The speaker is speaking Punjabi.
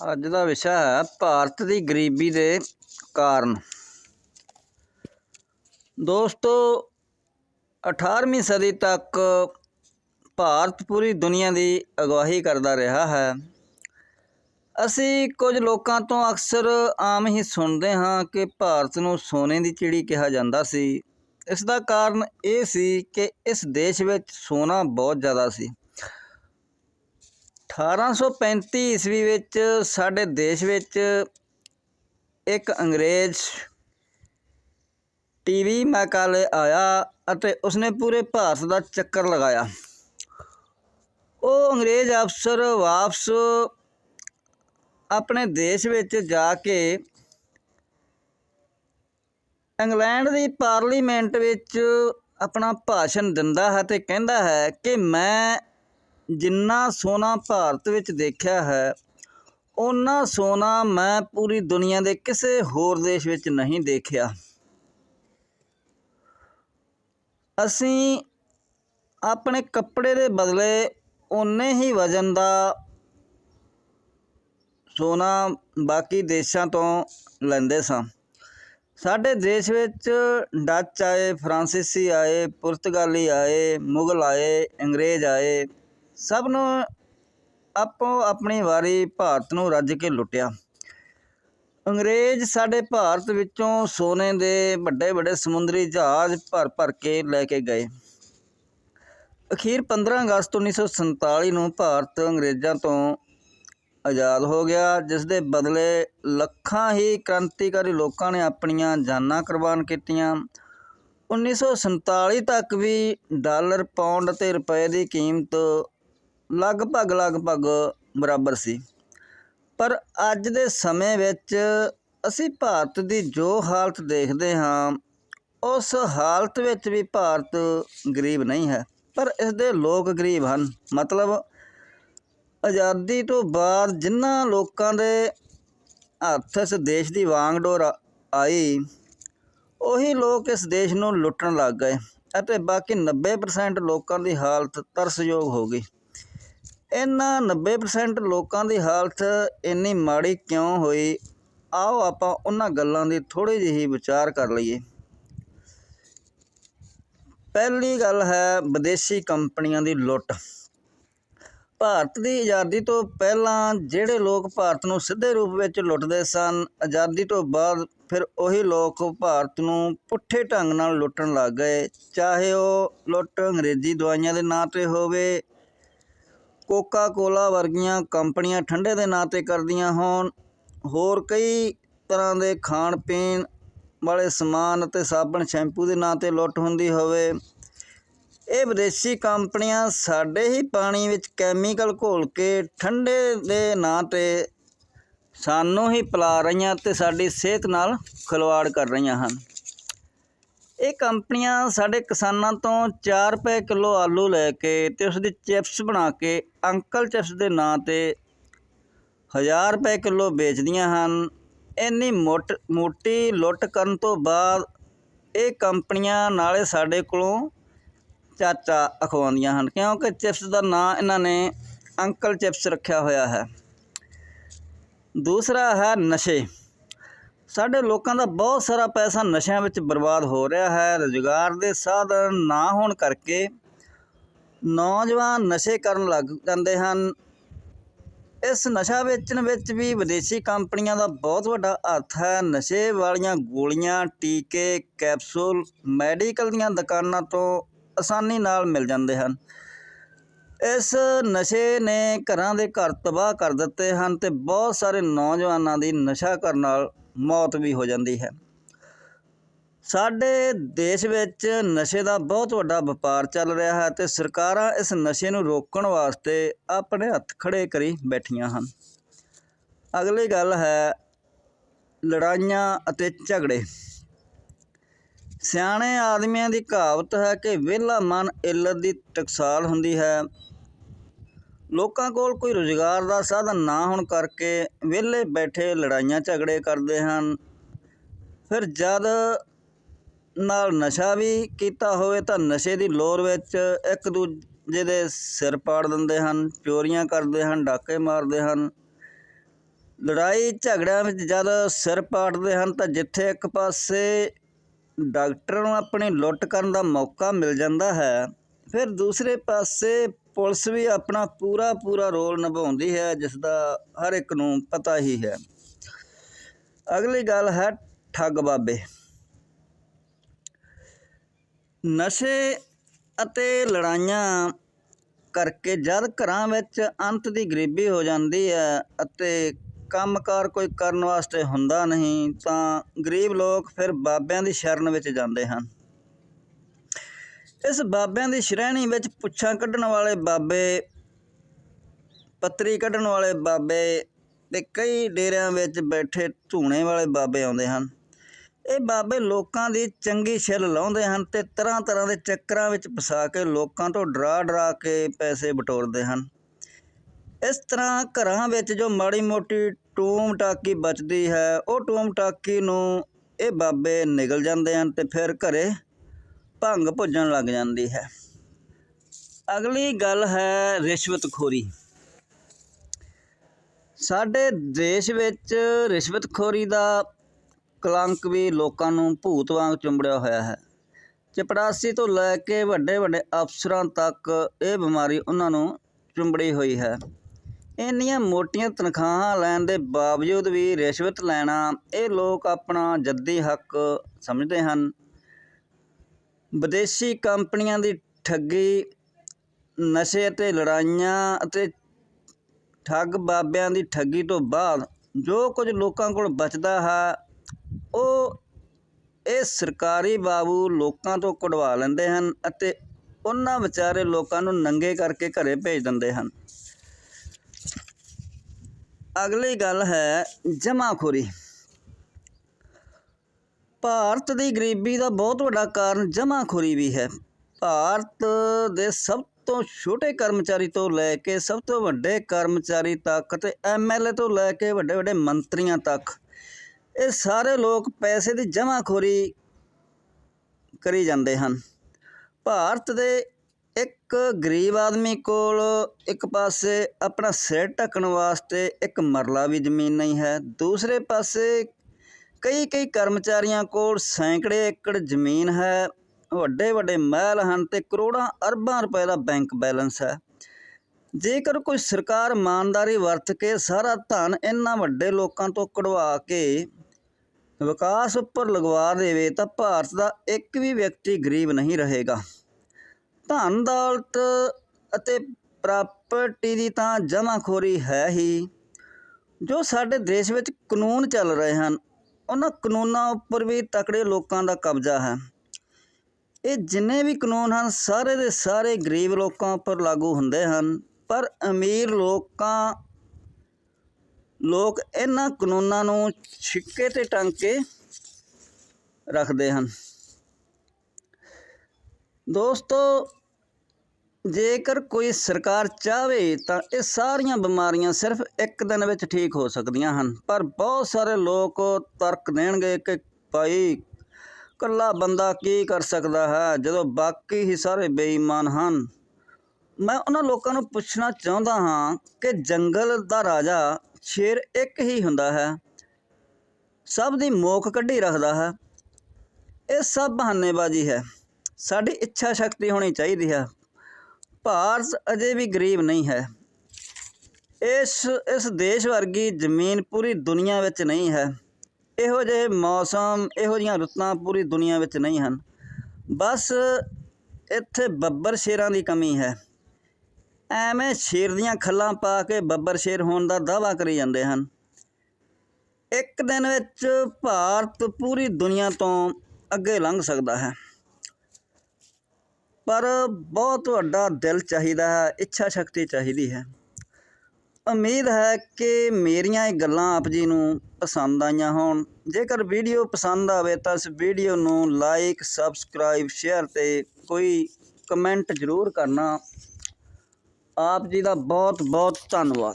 ਅੱਜ ਦਾ ਵਿਸ਼ਾ ਹੈ ਭਾਰਤ ਦੀ ਗਰੀਬੀ ਦੇ ਕਾਰਨ। ਦੋਸਤੋ 18ਵੀਂ ਸਦੀ ਤੱਕ ਭਾਰਤ ਪੂਰੀ ਦੁਨੀਆ ਦੀ ਅਗਵਾਹੀ ਕਰਦਾ ਰਿਹਾ ਹੈ। ਅਸੀਂ ਕੁਝ ਲੋਕਾਂ ਤੋਂ ਅਕਸਰ ਆਮ ਹੀ ਸੁਣਦੇ ਹਾਂ ਕਿ ਭਾਰਤ ਨੂੰ ਸੋਨੇ ਦੀ ਚਿੜੀ ਕਿਹਾ ਜਾਂਦਾ ਸੀ। ਇਸ ਦਾ ਕਾਰਨ ਇਹ ਸੀ ਕਿ ਇਸ ਦੇਸ਼ ਵਿੱਚ ਸੋਨਾ ਬਹੁਤ ਜ਼ਿਆਦਾ ਸੀ। 1835 ਈਸਵੀ ਵਿੱਚ ਸਾਡੇ ਦੇਸ਼ ਵਿੱਚ ਇੱਕ ਅੰਗਰੇਜ਼ ਟੀਵੀ ਮੈਕਾਲੇ ਆਇਆ ਅਤੇ ਉਸਨੇ ਪੂਰੇ ਭਾਰਤ ਦਾ ਚੱਕਰ ਲਗਾਇਆ। ਉਹ ਅੰਗਰੇਜ਼ ਅਫਸਰ ਵਾਪਸ ਆਪਣੇ ਦੇਸ਼ ਵਿੱਚ ਜਾ ਕੇ ਇੰਗਲੈਂਡ ਦੀ ਪਾਰਲੀਮੈਂਟ ਵਿੱਚ ਆਪਣਾ ਭਾਸ਼ਣ ਦਿੰਦਾ ਹੈ ਤੇ ਕਹਿੰਦਾ ਹੈ ਕਿ ਮੈਂ ਜਿੰਨਾ ਸੋਨਾ ਭਾਰਤ ਵਿੱਚ ਦੇਖਿਆ ਹੈ ਉਹਨਾਂ ਸੋਨਾ ਮੈਂ ਪੂਰੀ ਦੁਨੀਆ ਦੇ ਕਿਸੇ ਹੋਰ ਦੇਸ਼ ਵਿੱਚ ਨਹੀਂ ਦੇਖਿਆ। ਅਸੀਂ ਆਪਣੇ ਕੱਪੜੇ ਦੇ ਬਦਲੇ ਉਨੇ ਹੀ ਵਜ਼ਨ ਦਾ ਸੋਨਾ ਬਾਕੀ ਦੇਸ਼ਾਂ ਤੋਂ ਲੈਂਦੇ ਸਾਂ। ਸਾਡੇ ਦੇਸ਼ ਵਿੱਚ ਡੱਚ ਆਏ, ਫਰਾਂਸੀਸੀ ਆਏ, ਪੁਰਤਗਾਲੀ ਆਏ, ਮੁਗਲ ਆਏ, ਅੰਗਰੇਜ਼ ਆਏ ਸਭ ਨੂੰ ਆਪੋ ਆਪਣੀ ਵਾਰੀ ਭਾਰਤ ਨੂੰ ਰੱਜ ਕੇ ਲੁੱਟਿਆ। ਅੰਗਰੇਜ਼ ਸਾਡੇ ਭਾਰਤ ਵਿੱਚੋਂ ਸੋਨੇ ਦੇ ਵੱਡੇ ਵੱਡੇ ਸਮੁੰਦਰੀ ਜਹਾਜ਼ ਭਰ ਭਰ ਕੇ ਲੈ ਕੇ ਗਏ। ਅਖੀਰ 15 ਅਗਸਤ 1947 ਨੂੰ ਭਾਰਤ ਅੰਗਰੇਜ਼ਾਂ ਤੋਂ ਆਜ਼ਾਦ ਹੋ ਗਿਆ ਜਿਸ ਦੇ ਬਦਲੇ ਲੱਖਾਂ ਹੀ ਕ੍ਰਾਂਤੀਕਾਰੀ ਲੋਕਾਂ ਨੇ ਆਪਣੀਆਂ ਜਾਨਾਂ ਕੁਰਬਾਨ ਕੀਤੀਆਂ। 1947 ਤੱਕ ਵੀ ਡਾਲਰ ਪਾਉਂਡ ਅਤੇ ਰੁਪਏ ਦੀ ਕੀਮਤ ਲਗਭਗ ਲਗਭਗ ਬਰਾਬਰ ਸੀ। ਪਰ ਅੱਜ ਦੇ ਸਮੇਂ ਵਿੱਚ ਅਸੀਂ ਭਾਰਤ ਦੀ ਜੋ ਹਾਲਤ ਦੇਖਦੇ ਹਾਂ, ਉਸ ਹਾਲਤ ਵਿੱਚ ਵੀ ਭਾਰਤ ਗਰੀਬ ਨਹੀਂ ਹੈ। ਪਰ ਇਸ ਦੇ ਲੋਕ ਗਰੀਬ ਹਨ। ਮਤਲਬ ਆਜ਼ਾਦੀ ਤੋਂ ਬਾਅਦ ਜਿਨ੍ਹਾਂ ਲੋਕਾਂ ਦੇ ਹੱਥ ਇਸ ਦੇਸ਼ ਦੀ ਵਾਂਗਡੋਰ ਆਈ, ਉਹੀ ਲੋਕ ਇਸ ਦੇਸ਼ ਨੂੰ ਲੁੱਟਣ ਲੱਗ ਗਏ ਅਤੇ ਬਾਕੀ 90% ਲੋਕਾਂ ਦੀ ਹਾਲਤ ਤਰਸਯੋਗ ਹੋ ਗਈ। ਇਹਨਾਂ 90% ਲੋਕਾਂ ਦੀ ਹਾਲਤ ਇੰਨੀ ਮਾੜੀ ਕਿਉਂ ਹੋਈ? ਆਓ ਆਪਾਂ ਉਹਨਾਂ ਗੱਲਾਂ ਦੀ ਥੋੜੀ ਜਿਹੀ ਵਿਚਾਰ ਕਰ ਲਈਏ। ਪਹਿਲੀ ਗੱਲ ਹੈ ਵਿਦੇਸ਼ੀ ਕੰਪਨੀਆਂ ਦੀ ਲੁੱਟ। ਭਾਰਤ ਦੀ ਆਜ਼ਾਦੀ ਤੋਂ ਪਹਿਲਾਂ ਜਿਹੜੇ ਲੋਕ ਭਾਰਤ ਨੂੰ ਸਿੱਧੇ ਰੂਪ ਵਿੱਚ ਲੁੱਟਦੇ ਸਨ, ਆਜ਼ਾਦੀ ਤੋਂ ਬਾਅਦ ਫਿਰ ਉਹੀ ਲੋਕ ਭਾਰਤ ਨੂੰ ਪੁੱਠੇ ਢੰਗ ਨਾਲ ਲੁੱਟਣ ਲੱਗ ਗਏ। ਚਾਹੇ ਉਹ ਲੁੱਟ ਅੰਗਰੇਜ਼ੀ ਦਵਾਈਆਂ ਦੇ ਨਾਂ ਤੇ ਹੋਵੇ ਕੋਕਾ ਕੋਲਾ ਵਰਗੀਆਂ ਕੰਪਨੀਆਂ ਠੰਡੇ ਦੇ ਨਾਂ ਤੇ ਕਰਦੀਆਂ ਹੋਣ। ਹੋਰ ਕਈ ਤਰ੍ਹਾਂ ਦੇ ਖਾਣ ਪੀਣ ਵਾਲੇ ਸਮਾਨ ਅਤੇ ਸਾਬਣ ਸ਼ੈਂਪੂ ਦੇ ਨਾਂ ਤੇ ਲੁੱਟ ਹੁੰਦੀ ਹੋਵੇ। ਇਹ ਵਿਦੇਸ਼ੀ ਕੰਪਨੀਆਂ ਸਾਡੇ ਹੀ ਪਾਣੀ ਵਿੱਚ ਕੈਮੀਕਲ ਘੋਲ ਕੇ ਠੰਡੇ ਦੇ ਨਾਂ ਤੇ ਸਾਨੂੰ ਹੀ ਪਿਲਾ ਰਹੀਆਂ ਤੇ ਸਾਡੀ ਸਿਹਤ ਨਾਲ ਖਿਲਵਾੜ ਕਰ ਰਹੀਆਂ ਹਨ। ਇਹ ਕੰਪਨੀਆਂ ਸਾਡੇ ਕਿਸਾਨਾਂ ਤੋਂ 4 ਰੁਪਏ ਕਿਲੋ ਆਲੂ ਲੈ ਕੇ ਤੇ ਉਸ ਦੀ ਚਿਪਸ ਬਣਾ ਕੇ ਅੰਕਲ ਚਿਪਸ ਦੇ ਨਾਂ ਤੇ 1000 ਰੁਪਏ ਕਿਲੋ ਵੇਚਦੀਆਂ ਹਨ। ਇੰਨੀ ਮੋਟ, ਮੋਟੀ ਲੁੱਟ ਕਰਨ ਤੋਂ ਬਾਅਦ ਇਹ ਕੰਪਨੀਆਂ ਨਾਲੇ ਸਾਡੇ ਕੋਲੋਂ ਚਾਚਾ ਅਖਵਾਉਂਦੀਆਂ ਹਨ, ਕਿਉਂਕਿ ਚਿਪਸ ਦਾ ਨਾਂ ਇਹਨਾਂ ਨੇ ਅੰਕਲ ਚਿਪਸ ਰੱਖਿਆ ਹੋਇਆ ਹੈ। ਦੂਸਰਾ ਹੈ ਨਸ਼ੇ। ਸਾਡੇ ਲੋਕਾਂ ਦਾ ਬਹੁਤ ਸਾਰਾ ਪੈਸਾ ਨਸ਼ਿਆਂ ਵਿੱਚ ਬਰਬਾਦ ਹੋ ਰਿਹਾ ਹੈ। ਰੁਜ਼ਗਾਰ ਦੇ ਸਾਧਨ ਨਾ ਹੋਣ ਕਰਕੇ ਨੌਜਵਾਨ ਨਸ਼ੇ ਕਰਨ ਲੱਗ ਜਾਂਦੇ ਹਨ। ਇਸ ਨਸ਼ਾ ਵੇਚਣ ਵਿੱਚ ਵੀ ਵਿਦੇਸ਼ੀ ਕੰਪਨੀਆਂ ਦਾ ਬਹੁਤ ਵੱਡਾ ਹੱਥ ਹੈ। ਨਸ਼ੇ ਵਾਲੀਆਂ ਗੋਲੀਆਂ, ਟੀਕੇ, ਕੈਪਸੂਲ, ਮੈਡੀਕਲ ਦੀਆਂ ਦੁਕਾਨਾਂ ਤੋਂ ਆਸਾਨੀ ਨਾਲ ਮਿਲ ਜਾਂਦੇ ਹਨ। ਇਸ ਨਸ਼ੇ ਨੇ ਘਰਾਂ ਦੇ ਘਰ ਤਬਾਹ ਕਰ ਦਿੱਤੇ ਹਨ ਤੇ ਬਹੁਤ ਸਾਰੇ ਨੌਜਵਾਨਾਂ ਦੀ ਨਸ਼ਾ ਕਰਨ ਨਾਲ ਮੌਤ ਵੀ ਹੋ ਜਾਂਦੀ ਹੈ। ਸਾਡੇ ਦੇਸ਼ ਵਿੱਚ ਨਸ਼ੇ ਦਾ ਬਹੁਤ ਵੱਡਾ ਵਪਾਰ ਚੱਲ ਰਿਹਾ ਹੈ ਤੇ ਸਰਕਾਰਾਂ ਇਸ ਨਸ਼ੇ ਨੂੰ ਰੋਕਣ ਵਾਸਤੇ ਆਪਣੇ ਹੱਥ ਖੜੇ ਕਰੀ ਬੈਠੀਆਂ ਹਨ। ਅਗਲੀ ਗੱਲ ਹੈ ਲੜਾਈਆਂ ਅਤੇ ਝਗੜੇ। ਸਿਆਣੇ ਆਦਮੀਆਂ ਦੀ ਕਹਾਵਤ ਹੈ ਕਿ ਵਿਹਲਾ ਮਨ ਇੱਲਤ ਦੀ ਟਕਸਾਲ ਹੁੰਦੀ ਹੈ। ਲੋਕਾਂ ਕੋਲ ਕੋਈ ਰੁਜ਼ਗਾਰ ਦਾ ਸਾਧਨ ਨਾ ਹੋਣ ਕਰਕੇ ਵਿਹਲੇ ਬੈਠੇ ਲੜਾਈਆਂ ਝਗੜੇ ਕਰਦੇ ਹਨ। ਫਿਰ ਜਦ ਨਾਲ ਨਸ਼ਾ ਵੀ ਕੀਤਾ ਹੋਵੇ ਤਾਂ ਨਸ਼ੇ ਦੀ ਲੋਰ ਵਿੱਚ ਇੱਕ ਦੂਜੇ ਦੇ ਸਿਰ ਪਾੜ ਦਿੰਦੇ ਹਨ, ਚੋਰੀਆਂ ਕਰਦੇ ਹਨ, ਡਾਕੇ ਮਾਰਦੇ ਹਨ। ਲੜਾਈ ਝਗੜਿਆਂ ਵਿੱਚ ਜਦ ਸਿਰ ਪਾੜਦੇ ਹਨ ਤਾਂ ਜਿੱਥੇ ਇੱਕ ਪਾਸੇ ਡਾਕਟਰ ਨੂੰ ਆਪਣੀ ਲੁੱਟ ਕਰਨ ਦਾ ਮੌਕਾ ਮਿਲ ਜਾਂਦਾ ਹੈ, ਫਿਰ ਦੂਸਰੇ ਪਾਸੇ ਪੁਲਿਸ ਵੀ ਆਪਣਾ ਪੂਰਾ ਪੂਰਾ ਰੋਲ ਨਿਭਾਉਂਦੀ ਹੈ ਜਿਸ ਦਾ ਹਰ ਇੱਕ ਨੂੰ ਪਤਾ ਹੀ ਹੈ। ਅਗਲੀ ਗੱਲ ਹੈ ਠੱਗ ਬਾਬੇ। ਨਸ਼ੇ ਅਤੇ ਲੜਾਈਆਂ ਕਰਕੇ ਜਦ ਘਰਾਂ ਵਿੱਚ ਅੰਤ ਦੀ ਗਰੀਬੀ ਹੋ ਜਾਂਦੀ ਹੈ ਅਤੇ ਕੰਮਕਾਰ ਕੋਈ ਕਰਨ ਵਾਸਤੇ ਹੁੰਦਾ ਨਹੀਂ, ਤਾਂ ਗਰੀਬ ਲੋਕ ਫਿਰ ਬਾਬਿਆਂ ਦੀ ਸ਼ਰਨ ਵਿੱਚ ਜਾਂਦੇ ਹਨ। ਇਸ ਬਾਬਿਆਂ ਦੀ ਸ਼੍ਰੇਣੀ ਵਿੱਚ ਪੁੱਛਾਂ ਕੱਢਣ ਵਾਲੇ ਬਾਬੇ, ਪੱਤਰੀ ਕੱਢਣ ਵਾਲੇ ਬਾਬੇ ਤੇ ਕਈ ਡੇਰਿਆਂ ਵਿੱਚ ਬੈਠੇ ਧੂਣੇ ਵਾਲੇ ਬਾਬੇ ਆਉਂਦੇ ਹਨ। ਇਹ ਬਾਬੇ ਲੋਕਾਂ ਦੀ ਚੰਗੀ ਛਿੱਲ ਲਾਉਂਦੇ ਹਨ ਤੇ ਤਰ੍ਹਾਂ ਤਰ੍ਹਾਂ ਦੇ ਚੱਕਰਾਂ ਵਿੱਚ ਫਸਾ ਕੇ ਲੋਕਾਂ ਤੋਂ ਡਰਾ ਡਰਾ ਕੇ ਪੈਸੇ ਬਟੋਰਦੇ ਹਨ। ਇਸ ਤਰ੍ਹਾਂ ਘਰਾਂ ਵਿੱਚ ਜੋ ਮਾੜੀ ਮੋਟੀ ਟੂਮ ਟਾਕੀ ਬਚਦੀ ਹੈ, ਉਹ ਟੂਮ ਟਾਕੀ ਨੂੰ ਇਹ ਬਾਬੇ ਨਿਗਲ ਜਾਂਦੇ ਹਨ ਤੇ ਫਿਰ ਘਰੇ ਭੰਗ ਭੁੱਜਣ ਲੱਗ ਜਾਂਦੀ ਹੈ। ਅਗਲੀ ਗੱਲ ਹੈ ਰਿਸ਼ਵਤਖੋਰੀ ਸਾਡੇ ਦੇਸ਼ ਵਿੱਚ ਰਿਸ਼ਵਤਖੋਰੀ ਦਾ ਕਲੰਕ ਵੀ ਲੋਕਾਂ ਨੂੰ ਭੂਤ ਵਾਂਗ ਚੁੰਬੜਿਆ ਹੋਇਆ ਹੈ। ਚਪੜਾਸੀ ਤੋਂ ਲੈ ਕੇ ਵੱਡੇ ਵੱਡੇ ਅਫਸਰਾਂ ਤੱਕ ਇਹ ਬਿਮਾਰੀ ਉਹਨਾਂ ਨੂੰ ਚੁੰਬੜੀ ਹੋਈ ਹੈ। ਇੰਨੀਆਂ ਮੋਟੀਆਂ ਤਨਖਾਹਾਂ ਲੈਣ ਦੇ ਬਾਵਜੂਦ ਵੀ ਰਿਸ਼ਵਤ ਲੈਣਾ ਇਹ ਲੋਕ ਆਪਣਾ ਜੱਦੀ ਹੱਕ ਸਮਝਦੇ ਹਨ। ਵਿਦੇਸ਼ੀ ਕੰਪਨੀਆਂ ਦੀ ਠੱਗੀ, ਨਸ਼ੇ ਅਤੇ ਲੜਾਈਆਂ ਅਤੇ ਠੱਗ ਬਾਬਿਆਂ ਦੀ ਠੱਗੀ ਤੋਂ ਬਾਅਦ ਜੋ ਕੁਝ ਲੋਕਾਂ ਕੋਲ ਬਚਦਾ ਹੈ, ਉਹ ਇਹ ਸਰਕਾਰੀ ਬਾਬੂ ਲੋਕਾਂ ਤੋਂ ਕਢਵਾ ਲੈਂਦੇ ਹਨ ਅਤੇ ਉਹਨਾਂ ਵਿਚਾਰੇ ਲੋਕਾਂ ਨੂੰ ਨੰਗੇ ਕਰਕੇ ਘਰੇ ਭੇਜ ਦਿੰਦੇ ਹਨ। ਅਗਲੀ ਗੱਲ ਹੈ ਜਮਾਖੋਰੀ। ਭਾਰਤ ਦੀ ਗਰੀਬੀ ਦਾ ਬਹੁਤ ਵੱਡਾ ਕਾਰਨ ਜਮਾਖੋਰੀ ਵੀ ਹੈ। ਭਾਰਤ ਦੇ ਸਭ ਤੋਂ ਛੋਟੇ ਕਰਮਚਾਰੀ ਤੋਂ ਲੈ ਕੇ ਸਭ ਤੋਂ ਵੱਡੇ ਕਰਮਚਾਰੀ ਤੱਕ ਤੇ ਐਮਐਲਏ ਤੋਂ ਲੈ ਕੇ ਵੱਡੇ ਵੱਡੇ ਮੰਤਰੀਆਂ ਤੱਕ ਇਹ ਸਾਰੇ ਲੋਕ ਪੈਸੇ ਦੀ ਜਮਾਖੋਰੀ ਕਰੀ ਜਾਂਦੇ ਹਨ। ਭਾਰਤ ਦੇ ਇੱਕ ਗਰੀਬ ਆਦਮੀ ਕੋਲ ਇੱਕ ਪਾਸੇ ਆਪਣਾ ਸਿਰ ਢੱਕਣ ਵਾਸਤੇ ਇੱਕ ਮਰਲਾ ਵੀ ਜ਼ਮੀਨ ਨਹੀਂ ਹੈ, ਦੂਸਰੇ ਪਾਸੇ ਕਈ ਕਈ ਕਰਮਚਾਰੀਆਂ ਕੋਲ ਸੈਂਕੜੇ ਏਕੜ ਜ਼ਮੀਨ ਹੈ। ਵੱਡੇ ਵੱਡੇ ਮਹਿਲ ਹਨ ਤੇ ਕਰੋੜਾਂ ਅਰਬਾਂ ਰੁਪਏ ਦਾ ਬੈਂਕ ਬੈਲੈਂਸ ਹੈ। ਜੇਕਰ ਕੋਈ ਸਰਕਾਰ ਇਮਾਨਦਾਰੀ ਵਰਤ ਕੇ ਸਾਰਾ ਧਨ ਇਹਨਾਂ ਵੱਡੇ ਲੋਕਾਂ ਤੋਂ ਕਢਵਾ ਕੇ ਵਿਕਾਸ ਉੱਪਰ ਲਗਵਾ ਦੇਵੇ, ਤਾਂ ਭਾਰਤ ਦਾ ਇੱਕ ਵੀ ਵਿਅਕਤੀ ਗਰੀਬ ਨਹੀਂ ਰਹੇਗਾ। ਧਨ ਦੌਲਤ ਅਤੇ ਪ੍ਰਾਪਰਟੀ ਦੀ ਤਾਂ ਜਮਾਖੋਰੀ ਹੈ ਹੀ, ਜੋ ਸਾਡੇ ਦੇਸ਼ ਵਿੱਚ ਕਾਨੂੰਨ ਚੱਲ ਰਹੇ ਹਨ। ਉਹਨਾਂ ਕਾਨੂੰਨਾਂ ਉੱਪਰ ਵੀ ਤਕੜੇ ਲੋਕਾਂ ਦਾ ਕਬਜ਼ਾ ਹੈ। ਇਹ ਜਿੰਨੇ ਵੀ ਕਾਨੂੰਨ ਹਨ, ਸਾਰੇ ਦੇ ਸਾਰੇ ਗਰੀਬ ਲੋਕਾਂ ਉੱਪਰ ਲਾਗੂ ਹੁੰਦੇ ਹਨ, ਪਰ ਅਮੀਰ ਲੋਕਾਂ, ਲੋਕ ਇਹਨਾਂ ਕਾਨੂੰਨਾਂ ਨੂੰ ਛਿੱਕੇ ਤੇ ਟੰਗ ਕੇ ਰੱਖਦੇ ਹਨ। ਦੋਸਤੋ ਜੇਕਰ ਕੋਈ ਸਰਕਾਰ ਚਾਹਵੇ ਤਾਂ ਇਹ ਸਾਰੀਆਂ ਬਿਮਾਰੀਆਂ ਸਿਰਫ ਇੱਕ ਦਿਨ ਵਿੱਚ ਠੀਕ ਹੋ ਸਕਦੀਆਂ ਹਨ। ਪਰ ਬਹੁਤ ਸਾਰੇ ਲੋਕ ਤਰਕ ਦੇਣਗੇ ਕਿ ਭਾਈ ਕੱਲਾ ਬੰਦਾ ਕੀ ਕਰ ਸਕਦਾ ਹੈ ਜਦੋਂ ਬਾਕੀ ਹੀ ਸਾਰੇ ਬੇਈਮਾਨ ਹਨ। ਮੈਂ ਉਹਨਾਂ ਲੋਕਾਂ ਨੂੰ ਪੁੱਛਣਾ ਚਾਹੁੰਦਾ ਹਾਂ ਕਿ ਜੰਗਲ ਦਾ ਰਾਜਾ ਸ਼ੇਰ ਇੱਕ ਹੀ ਹੁੰਦਾ ਹੈ। ਸਭ ਦੀ ਮੋਕ ਕੱਢੀ ਰੱਖਦਾ ਹੈ। ਇਹ ਸਭ ਬਹਾਨੇਬਾਜ਼ੀ ਹੈ। ਸਾਡੀ ਇੱਛਾ ਸ਼ਕਤੀ ਹੋਣੀ ਚਾਹੀਦੀ ਹੈ। ਭਾਰਤ ਅਜੇ ਵੀ ਗਰੀਬ ਨਹੀਂ ਹੈ। ਇਸ ਇਸ ਦੇਸ਼ ਵਰਗੀ ਜ਼ਮੀਨ ਪੂਰੀ ਦੁਨੀਆ ਵਿੱਚ ਨਹੀਂ ਹੈ। ਇਹੋ ਜਿਹੇ ਮੌਸਮ, ਇਹੋ ਜਿਹੀਆਂ ਰੁੱਤਾਂ ਪੂਰੀ ਦੁਨੀਆ ਵਿੱਚ ਨਹੀਂ ਹਨ। ਬਸ ਇੱਥੇ ਬੱਬਰ ਸ਼ੇਰਾਂ ਦੀ ਕਮੀ ਹੈ। ਐਵੇਂ ਸ਼ੇਰ ਦੀਆਂ ਖੱਲਾਂ ਪਾ ਕੇ ਬੱਬਰ ਸ਼ੇਰ ਹੋਣ ਦਾ ਦਾਅਵਾ ਕਰੀ ਜਾਂਦੇ ਹਨ। ਇੱਕ ਦਿਨ ਵਿੱਚ ਭਾਰਤ ਪੂਰੀ ਦੁਨੀਆ ਤੋਂ ਅੱਗੇ ਲੰਘ ਸਕਦਾ ਹੈ। ਪਰ ਬਹੁਤ ਵੱਡਾ ਦਿਲ ਚਾਹੀਦਾ ਹੈ, ਇੱਛਾ ਸ਼ਕਤੀ ਚਾਹੀਦੀ ਹੈ। ਉਮੀਦ ਹੈ ਕਿ ਮੇਰੀਆਂ ਇਹ ਗੱਲਾਂ ਆਪ ਜੀ ਨੂੰ ਪਸੰਦ ਆਈਆਂ ਹੋਣ। ਜੇਕਰ ਵੀਡੀਓ ਪਸੰਦ ਆਵੇ ਤਾਂ ਇਸ ਵੀਡੀਓ ਨੂੰ ਲਾਈਕ ਸਬਸਕ੍ਰਾਈਬ ਸ਼ੇਅਰ ਤੇ ਕੋਈ ਕਮੈਂਟ ਜ਼ਰੂਰ ਕਰਨਾ। ਆਪ ਜੀ ਦਾ ਬਹੁਤ ਬਹੁਤ ਧੰਨਵਾਦ।